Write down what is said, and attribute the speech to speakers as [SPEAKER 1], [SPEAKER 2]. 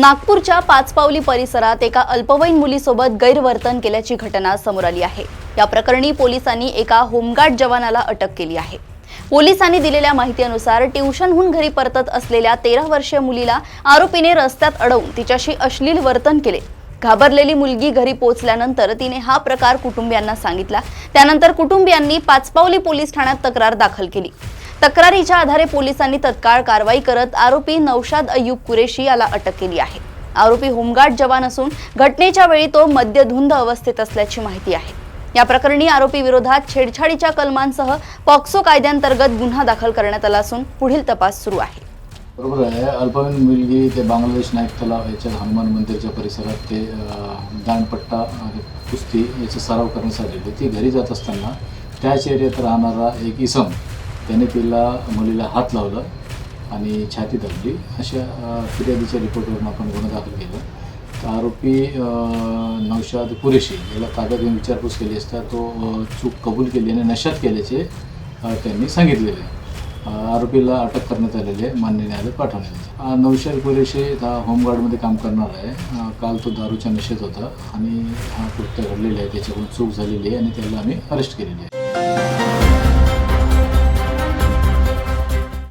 [SPEAKER 1] नागपूरच्या पाचपावली परिसरात एका अल्पवयीन मुलीसोबत गैरवर्तन केल्याची घटना समोर आली आहे. या प्रकरणी पोलिसांनी एका होमगार्ड जवानाला अटक केली आहे. पोलिसांनी दिलेल्या माहितीनुसार ट्युशनहून घरी परतत असलेल्या तेरा वर्षीय मुलीला आरोपीने रस्त्यात अडवून तिच्याशी अश्लील वर्तन केले. घाबरलेली मुलगी घरी पोहोचल्यानंतर तिने हा प्रकार कुटुंबियांना सांगितला. त्यानंतर कुटुंबियांनी पाचपावली पोलीस ठाण्यात तक्रार दाखल केली. तक्रारीच्या आधारे पोलिसांनी तत्काळ कारवाई करत आरोपी नौशाद अय्यूब कुरेशी याला अटक केली आहे. आरोपी होमगार्ड जवान असून घटनेच्या वेळी तो मद्यधुंद अवस्थेत असल्याची माहिती आहे. या प्रकरणी आरोपी विरोधात छेडछाडीच्या कलमांसह पॉक्सो कायद्यांतर्गत गुन्हा दाखल करण्यात आला असून पुढील तपास सुरू आहे.
[SPEAKER 2] बरोबर आहे. अल्पवयीन मुलगी ते बांगलादेश नाईक तलाव याच्या हनुमान मंदिरच्या परिसरात ते अं, दांडपट्टा आणि कुस्ती याचा सराव करण्यासाठी ती घरी जात असताना त्याच एरियात राहणारा एक इसम त्याने तिला मुलीला हात लावला आणि छाती दाबली अशा फिर्यादीच्या रिपोर्टवरून आपण गुन्हा दाखल केला. तर आरोपी नौशाद कुरेशी याला ताब्यात घेऊन विचारपूस केली असता तो चूक कबूल केली आणि नशात केल्याचे त्यांनी सांगितलेले आहे. आरोपीला अटक करण्यात आलेली आहे मान्य न्यायालयात पाठवण्यात आली. अ, कुरेशी हा होमगार्डमध्ये काम करणार आहे काल तो दारूच्या नशेत होता आणि हा कृत्य घडलेलं आहे त्याच्याकडून चूक झालेली आहे आणि त्याला आम्ही अरेस्ट केलेली आहे